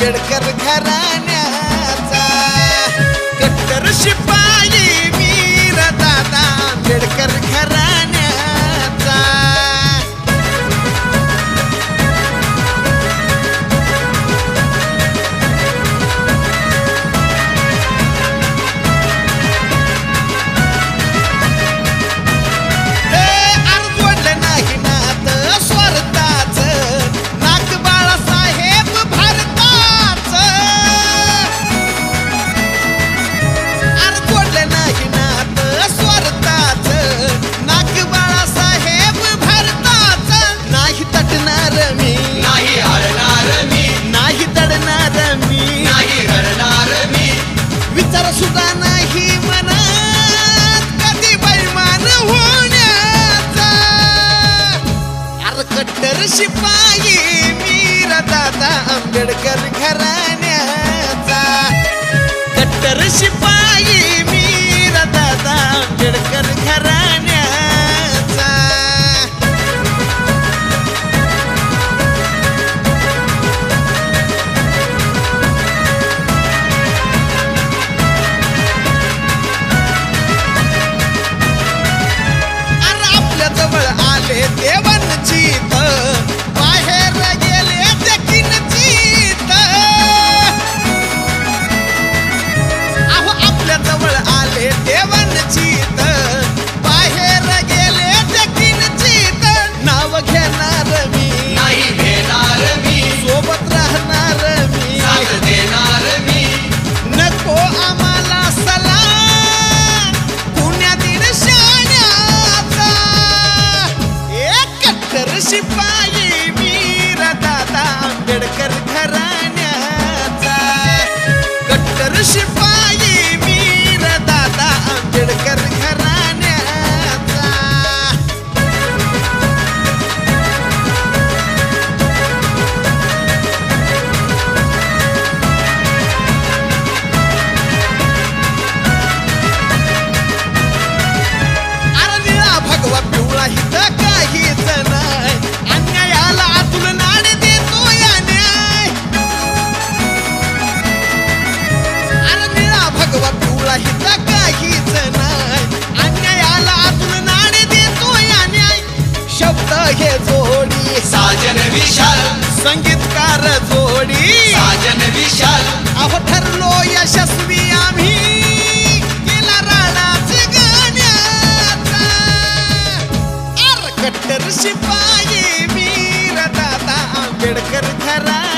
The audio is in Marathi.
आंबेडकर घराण्या कट्टर शिपाई मीर दादा कट्टर शिपाई घे जोडी. साजन विशाल. संगीतकार जोडी. साजन विशाल. अहो ठरलो यशस्वी आम्ही. शिपाई मी दादा आंबेडकर खरा